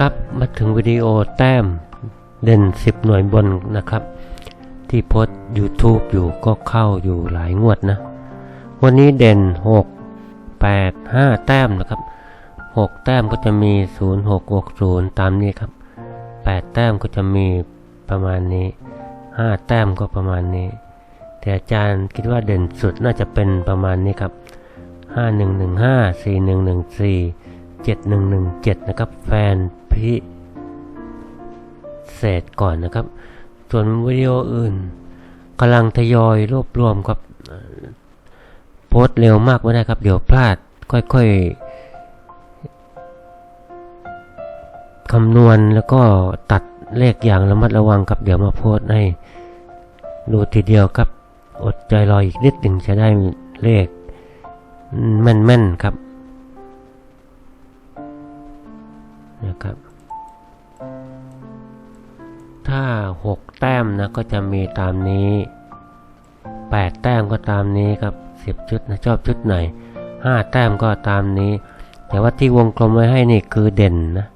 ครับมาถึงวิดีโอแต้มเด่น 10 หน่วยบนนะครับ ที่โพสต์ YouTube อยู่ก็เข้าอยู่หลายงวดนะ วันนี้เด่น 6 8 5 แต้มนะครับ 6 แต้มก็จะมี 0 6 6 0 ตามนี้ครับ 8 แต้มก็จะมีประมาณนี้ 5 แต้มก็ประมาณนี้ แต่อาจารย์คิดว่าเด่นสุดน่าจะเป็นประมาณนี้ครับ 5115 4114 7117 นะครับ แฟนพิเศษก่อนนะครับ ส่วนวิดีโออื่นกำลังทยอยรวบรวมครับ โพสเร็วมากไม่ได้ครับ เดี๋ยวพลาดค่อยๆคำนวณแล้วก็ตัดเลขอย่างระมัดระวังครับ เดี๋ยวมาโพสให้ดูทีเดียวครับ อดใจรออีกนิดหนึ่งจะได้เลขแม่นๆครับ ครับ ถ้า 6 แต้มนะก็จะมีตามนี้ 8 แต้มก็ตามนี้ครับ10ชุดนะชอบชุดไหน 5 แต้มก็ตามนี้ แต่ว่าที่วงกลมไว้ให้นี่คือเด่นนะ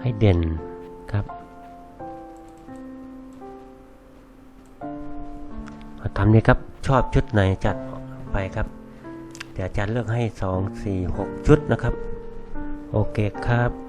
ให้เด่นครับทำนี้ครับชอบชุดไหนจัดไปครับ เดี๋ยวอาจารย์เลือกให้ 2 4 6 ชุดนะครับ โอเคครับ